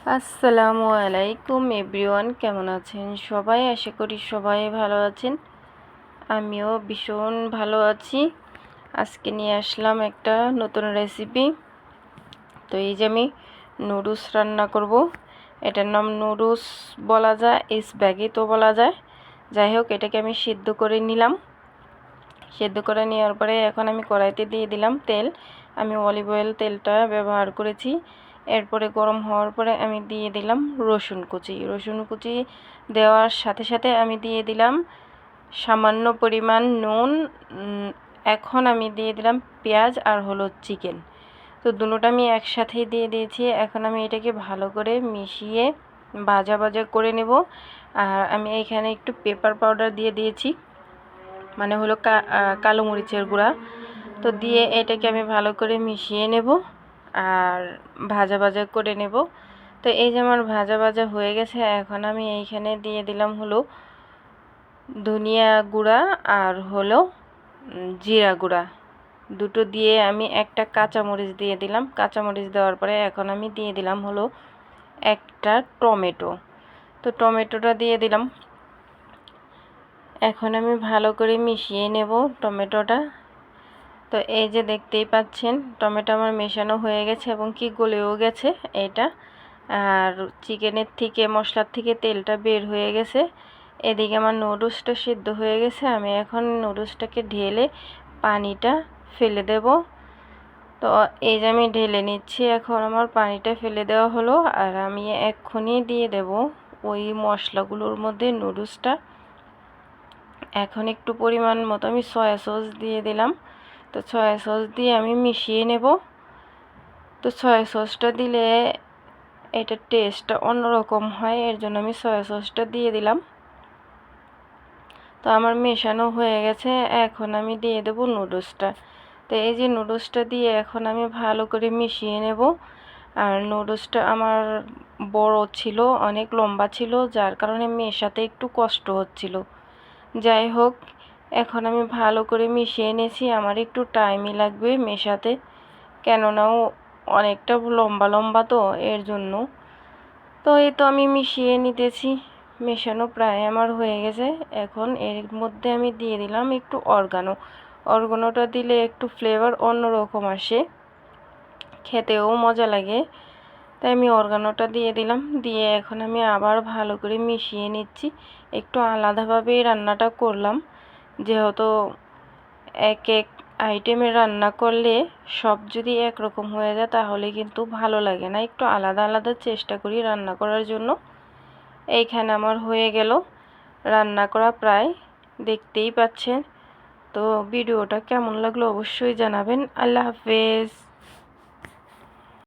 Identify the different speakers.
Speaker 1: আসসালামু আলাইকুম এভরিওয়ান, কেমন আছেন সবাই? আশা করি সবাই ভালো আছেন। আমিও ভীষণ ভালো আছি। আজকে নিয়ে আসলাম একটা নতুন রেসিপি তো এই যে আমি নুডলস রান্না করব। এটার নাম নুডলস বলা যায় ইস ব্যাগে তো বলা যায়। যাই হোক, এটাকে আমি সিদ্ধ করে নিলাম। সেদ্ধ করে নেওয়ার পরে এখন আমি কড়াইতে দিয়ে দিলাম তেল। আমি অলিভ অয়েল তেলটা ব্যবহার করেছি। এরপরে গরম হওয়ার পরে আমি দিয়ে দিলাম রসুন কুচি। রসুন কুচি দেওয়ার সাথে সাথে আমি দিয়ে দিলাম সামান্য পরিমাণ নুন এখন আমি দিয়ে দিলাম পেঁয়াজ আর হলো চিকেন। তো দুটোটা আমি একসাথেই দিয়ে দিয়েছি। এখন আমি এটাকে ভালো করে মিশিয়ে ভাজা ভাজা করে নেব। আর আমি এখানে একটু পেপার পাউডার দিয়ে দিয়েছি মানে হলো কালো মরিচের গুঁড়া। তো দিয়ে এটাকে আমি ভালো করে মিশিয়ে নেব। আর ভাজা ভাজা করে নেব। তো এই যে আমার ভাজা ভাজা হয়ে গেছে, এখন আমি এইখানে দিয়ে দিলাম হলো ধনিয়া গুঁড়া আর হলো জিরা গুঁড়া। দুটো দিয়ে আমি একটা কাঁচামরিচ দিয়ে দিলাম। কাঁচামরিচ দেওয়ার পরে এখন আমি দিয়ে দিলাম হলো একটা টমেটো। তো টমেটোটা দিয়ে দিলাম। এখন আমি ভালো করে মিশিয়ে নেব টমেটোটা। তো এই যে দেখতেই পাচ্ছেন, টমেটো আমার মেশানো হয়ে গেছে এবং কি গলেও গেছে এটা। আর চিকেনের থেকে, মশলার থেকে তেলটা বের হয়ে গেছে। এদিকে আমার নুডলসটা সিদ্ধ হয়ে গেছে। আমি এখন নুডলসটাকে ঢেলে পানিটা ফেলে দেব। তো এই যে আমি ঢেলে নিচ্ছি, এখন আমার পানিটা ফেলে দেওয়া হলো। আর আমি এক্ষুনি দিয়ে দেব ওই মশলাগুলোর মধ্যে নুডলসটা। এখন একটু পরিমাণ মতো আমি সয়া সস দিয়ে দিলাম। তো সয়া সস দিয়ে আমি মিশিয়ে নেব। তো সয়া সসটা দিলে এটার টেস্টটা অন্যরকম হয়, এর জন্য আমি সয়া সসটা দিয়ে দিলাম। তো আমার মেশানো হয়ে গেছে, এখন আমি দিয়ে দেব নুডলসটা তো এই যে নুডলসটা দিয়ে এখন আমি ভালো করে মিশিয়ে নেব। আর নুডলসটা আমার বড় ছিল, অনেক লম্বা ছিল, যার কারণে মেশাতে একটু কষ্ট হচ্ছিল। যাই হোক এখন আমি ভালো করে মিশিয়ে নিয়েছি আমার একটু টাইমই লাগবে মেশাতে। কেননা অনেকটা লম্বা লম্বা তো এর জন্য। তো এই তো আমি মিশিয়ে নিতেছি। মেশানো প্রায় আমার হয়ে গেছে। এখন এর মধ্যে আমি দিয়ে দিলাম একটু অর্গানো। অর্গানোটা দিলে একটু ফ্লেভার অন্যরকম আসে। খেতেও মজা লাগে। তাই আমি অর্গানোটা দিয়ে দিলাম। দিয়ে এখন আমি আবার ভালো করে মিশিয়ে নিচ্ছি। একটু আলাদাভাবেই রান্নাটা করলাম। যেহেতু এক এক আইটেমে রান্না করলে সব যদি একরকম হয়ে যায়, তাহলে কিন্তু ভালো লাগে না। একটু আলাদা আলাদা চেষ্টা করি রান্না করার জন্য। এইখানে আমার হয়ে গেল রান্না করা প্রায়। দেখতেই পাচ্ছেন। তো ভিডিওটা কেমন লাগল অবশ্যই জানাবেন। আল্লাহ হাফেজ।